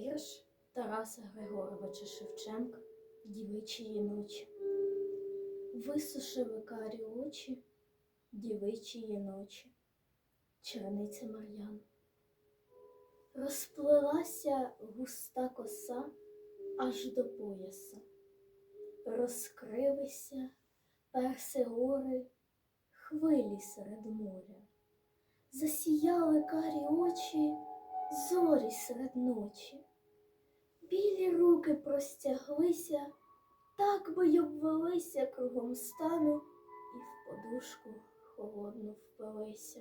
Вірш Тараса Григоровича Шевченка Дівичії ночі. Висушили карі очі дівичії ночі. Черниця Мар'ян. Розплилася густа коса аж до пояса. Розкрилися перси гори, хвилі серед моря. Засіяли карі очі, зорі серед ночі. Білі руки простяглися, так би й обвелися кругом стану і в подушку холодну впилися.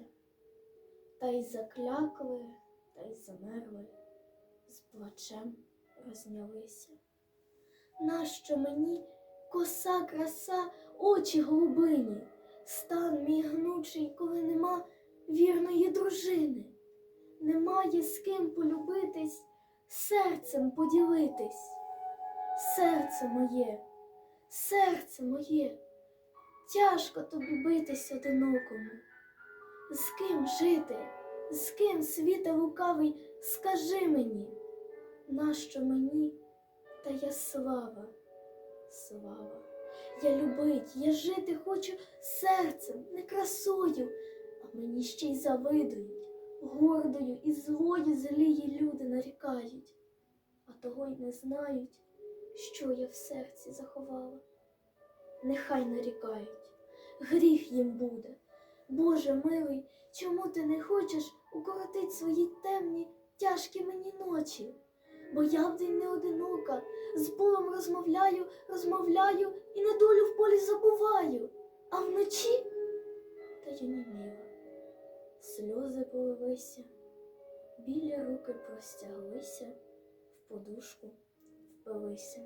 Та й заклякли, та й замерли, з плачем рознялися. Нащо мені коса краса, очі голубині, стан мій гнучий, коли нема вірної дружини, немає з ким полюбитись, серцем поділитись. Серце моє, серце моє, тяжко тобі битись одинокому. З ким жити, з ким світа лукавий, скажи мені, нащо мені та я слава, слава. Я любить, я жити хочу серцем, не красою, а мені ще й завидують, гордою і злою злії люди нарікають, а того й не знають, що я в серці заховала. Нехай нарікають, гріх їм буде. Боже милий, чому ти не хочеш укоротить свої темні, тяжкі мені ночі? Бо я вдень не одинока, з болем розмовляю, розмовляю і недолю в полі забуваю, а вночі та я німіла. Сльози полилися, білі руки простяглися, в подушку впилися.